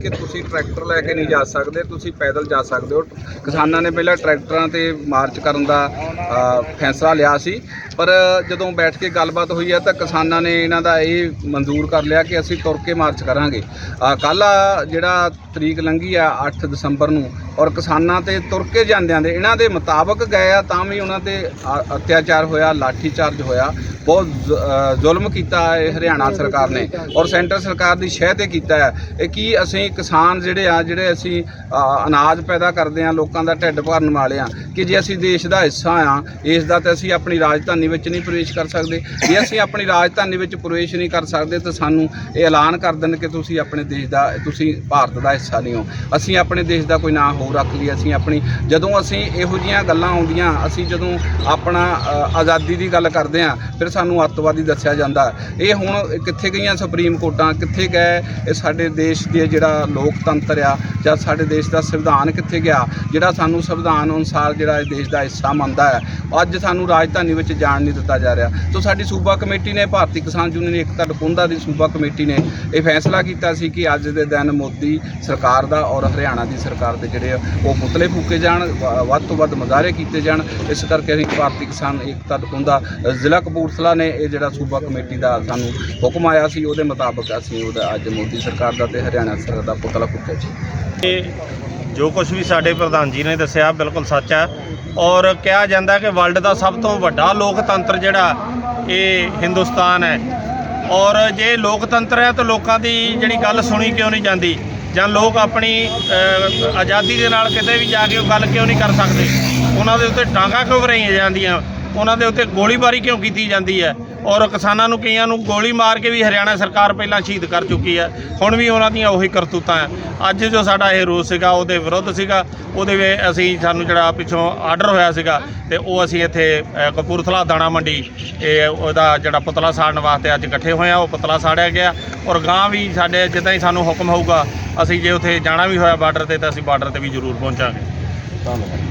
ਕਿ ਤੁਸੀਂ ਟਰੈਕਟਰ ਲੈ ਕੇ ਨਹੀਂ ਜਾ ਸਕਦੇ, ਤੁਸੀਂ ਪੈਦਲ ਜਾ ਸਕਦੇ ਹੋ। ਕਿਸਾਨਾਂ ਨੇ ਪਹਿਲਾਂ ਟਰੈਕਟਰਾਂ ਤੇ ਮਾਰਚ ਕਰਨ ਦਾ ਫੈਸਲਾ ਲਿਆ ਸੀ। ਪਰ ਜਦੋਂ ਬੈਠ ਕੇ ਗੱਲਬਾਤ ਹੋਈ ਹੈ ਤਾਂ ਕਿਸਾਨਾਂ ਨੇ ਇਹਨਾਂ ਦਾ ਇਹ ਮਨਜ਼ੂਰ ਕਰ ਲਿਆ ਕਿ ਅਸੀਂ ਤੁਰ ਕੇ ਮਾਰਚ ਕਰਾਂਗੇ। ਕੱਲ ਜਿਹੜਾ ਤਰੀਕ ਲੰਘੀ ਆ 8 ਦਸੰਬਰ ਨੂੰ ਔਰ ਕਿਸਾਨਾਂ ਤੇ ਤੁਰ ਕੇ ਜਾਂਦਿਆਂ ਦੇ ਇਹਨਾਂ ਦੇ ਮੁਤਾਬਕ ਗਏ ਆ, ਤਾਂ ਵੀ ਉਹਨਾਂ ਤੇ ਅਤਿਆਚਾਰ ਹੋਇਆ, ਲਾਠੀਚਾਰਜ ਹੋਇਆ। ਬਹੁਤ ਜ਼- ਜ਼ੁਲਮ ਕੀਤਾ ਹੈ ਹਰਿਆਣਾ ਸਰਕਾਰ ਨੇ ਔਰ ਸੈਂਟਰ ਸਰਕਾਰ ਦੀ ਸ਼ਹਿ ਤੇ ਕੀਤਾ ਹੈ। ਇਹ ਕੀ ਅਸੀਂ ਕਿਸਾਨ ਜਿਹੜੇ ਆ, ਜਿਹੜੇ ਅਸੀਂ ਅਨਾਜ ਪੈਦਾ ਕਰਦੇ ਆ, ਲੋਕਾਂ ਦਾ ਢਿੱਡ ਭਰਨ ਵਾਲੇ ਆ, ਕਿ ਜੇ ਅਸੀਂ ਦੇਸ਼ ਦਾ ਹਿੱਸਾ ਆ, ਇਸ ਦਾ ਤਾਂ ਅਸੀਂ ਆਪਣੀ ਰਾਜਧਾਨੀ ਵਿੱਚ ਨਹੀਂ ਪ੍ਰਵੇਸ਼ ਕਰ ਸਕਦੇ। ਜੇ ਅਸੀਂ ਆਪਣੀ ਰਾਜਧਾਨੀ ਵਿੱਚ ਪ੍ਰਵੇਸ਼ ਨਹੀਂ ਕਰ ਸਕਦੇ, ਤਾਂ ਸਾਨੂੰ ਇਹ ਐਲਾਨ ਕਰ ਦੇਣ ਕਿ ਤੁਸੀਂ ਆਪਣੇ ਦੇਸ਼ ਦਾ, ਤੁਸੀਂ ਭਾਰਤ ਦਾ ਹਿੱਸਾ ਨਹੀਂ ਹੋ। ਅਸੀਂ ਆਪਣੇ ਦੇਸ਼ ਦਾ ਕੋਈ ਨਾਂ ਹੋਰ ਰੱਖ ਲਈ ਅਸੀਂ ਆਪਣੀ, ਜਦੋਂ ਅਸੀਂ ਇਹੋ ਜੀਆਂ ਗੱਲਾਂ ਆਉਂਦੀਆਂ, ਅਸੀਂ ਜਦੋਂ ਆਪਣਾ ਆਜ਼ਾਦੀ ਦੀ ਗੱਲ ਕਰਦੇ ਆ ਫਿਰ ਸਾਨੂੰ ਅੱਤਵਾਦੀ ਦੱਸਿਆ ਜਾਂਦਾ। ਇਹ ਹੁਣ ਕਿੱਥੇ ਗਈਆਂ ਸੁਪਰੀਮ ਕੋਰਟਾਂ, ਕਿੱਥੇ ਗਏ, ਇਹ ਸਾਡੇ ਦੇਸ਼ ਦੇ ਜਿਹੜਾ ਲੋਕਤੰਤਰ ਆ, ਜਾਂ ਸਾਡੇ ਦੇਸ਼ ਦਾ ਸੰਵਿਧਾਨ ਕਿੱਥੇ ਗਿਆ, ਜਿਹੜਾ ਸਾਨੂੰ ਸੰਵਿਧਾਨ ਅਨੁਸਾਰ ਜਿਹੜਾ ਇਹ ਦੇਸ਼ ਦਾ ਹਿੱਸਾ ਮੰਨਦਾ ਹੈ, ਅੱਜ ਸਾਨੂੰ ਰਾਜਧਾਨੀ ਵਿੱਚ ਜਾਣ ਨਹੀਂ ਦਿੱਤਾ ਜਾ ਰਿਹਾ। ਸੋ ਸਾਡੀ ਸੂਬਾ ਕਮੇਟੀ ਨੇ, ਭਾਰਤੀ ਕਿਸਾਨ ਯੂਨੀਅਨ ਏਕਤਾ ਟਕੁੰਦਾ ਦੀ ਸੂਬਾ ਕਮੇਟੀ ਨੇ ਇਹ ਫੈਸਲਾ ਕੀਤਾ ਸੀ ਕਿ ਅੱਜ ਦੇ ਦਿਨ ਮੋਦੀ ਸਰਕਾਰ ਦਾ ਔਰ ਹਰਿਆਣਾ ਦੀ ਸਰਕਾਰ ਦੇ ਜਿਹੜੇ ਆ, ਉਹ ਪੁਤਲੇ ਫੂਕੇ ਜਾਣ ਵ- ਵੱਧ ਤੋਂ ਵੱਧ ਮੁਜ਼ਾਹਰੇ ਕੀਤੇ ਜਾਣ। ਇਸ ਕਰਕੇ ਅਸੀਂ ਭਾਰਤੀ ਕਿਸਾਨ ਏਕਤਾ ਟਕੁੰਦਾ ਅ, ਜ਼ਿਲ੍ਹਾ ਕਪੂਰਥਲਾ ਨੇ ਇਹ ਜਿਹੜਾ ਸੂਬਾ ਕਮੇਟੀ ਦਾ ਸਾਨੂੰ ਹੁਕਮ ਆਇਆ ਸੀ ਉਹਦੇ ਮੁਤਾਬਕ ਅਸੀਂ ਉਹਦਾ ਅੱਜ ਮੋਦੀ ਸਰਕਾਰ ਦਾ ਤੇ ਹਰਿਆਣਾ ਸਰਕਾਰ ਦਾ ਪੁਤਲਾ ਫੂਕਿਆ ਜੀ। ਇਹ ਜੋ ਕੁਝ ਵੀ ਸਾਡੇ ਪ੍ਰਧਾਨ ਜੀ ਨੇ ਦੱਸਿਆ ਬਿਲਕੁਲ ਸੱਚ ਹੈ ਔਰ ਕਿਹਾ ਜਾਂਦਾ ਕਿ ਵਰਲਡ ਦਾ ਸਭ ਤੋਂ ਵੱਡਾ ਲੋਕਤੰਤਰ ਜਿਹੜਾ ਇਹ ਹਿੰਦੁਸਤਾਨ ਹੈ। ਔਰ ਜੇ ਲੋਕਤੰਤਰ ਹੈ ਤਾਂ ਲੋਕਾਂ ਦੀ ਜਿਹੜੀ ਗੱਲ ਸੁਣੀ ਕਿਉਂ ਨਹੀਂ ਜਾਂਦੀ? ਜਾਂ ਲੋਕ ਆਪਣੀ ਆਜ਼ਾਦੀ ਦੇ ਨਾਲ ਕਿਤੇ ਵੀ ਜਾ ਕੇ ਉਹ ਗੱਲ ਕਿਉਂ ਨਹੀਂ ਕਰ ਸਕਦੇ? ਉਹਨਾਂ ਦੇ ਉੱਤੇ ਡਾਂਗਾ ਕਿਉਂ ਭਰਾਈਆਂ ਜਾਂਦੀਆਂ? ਉਹਨਾਂ ਦੇ ਉੱਤੇ ਗੋਲੀਬਾਰੀ ਕਿਉਂ ਕੀਤੀ ਜਾਂਦੀ ਹੈ? ਔਰ ਕਿਸਾਨਾਂ ਨੂੰ ਕਈਆਂ ਨੂੰ ਗੋਲੀ ਮਾਰ ਕੇ ਵੀ ਹਰਿਆਣਾ ਸਰਕਾਰ ਪਹਿਲਾਂ ਸ਼ਹੀਦ ਕਰ ਚੁੱਕੀ ਹੈ। ਹੁਣ ਵੀ ਉਹਨਾਂ ਦੀਆਂ ਉਹੀ ਕਰਤੂਤਾਂ ਹੈ। ਅੱਜ ਜੋ ਸਾਡਾ ਇਹ ਰੋਸ ਸੀਗਾ, ਉਹਦੇ ਵਿਰੁੱਧ ਸੀਗਾ। ਉਹਦੇ ਵਿੱਚ ਅਸੀਂ ਸਾਨੂੰ ਜਿਹੜਾ ਪਿੱਛੋਂ ਆਰਡਰ ਹੋਇਆ ਸੀਗਾ ਤੇ ਉਹ ਅਸੀਂ ਇੱਥੇ ਕਪੂਰਥਲਾ ਦਾਣਾ ਮੰਡੀ, ਇਹ ਉਹਦਾ ਜਿਹੜਾ ਪੁਤਲਾ ਸਾੜਨ ਵਾਸਤੇ ਅੱਜ ਇਕੱਠੇ ਹੋਏ ਆ, ਉਹ ਪੁਤਲਾ ਸਾੜਿਆ ਗਿਆ। ਔਰ ਗਾਂ ਵੀ ਸਾਡੇ ਜਿੱਦਾਂ ਹੀ ਸਾਨੂੰ ਹੁਕਮ ਹੋਊਗਾ, ਅਸੀਂ ਜੇ ਉੱਥੇ ਜਾਣਾ ਵੀ ਹੋਇਆ ਬਾਰਡਰ ਤੇ, ਤਾਂ ਅਸੀਂ ਬਾਰਡਰ ਤੇ ਵੀ ਜ਼ਰੂਰ ਪਹੁੰਚਾਂਗੇ। ਧੰਨਵਾਦ।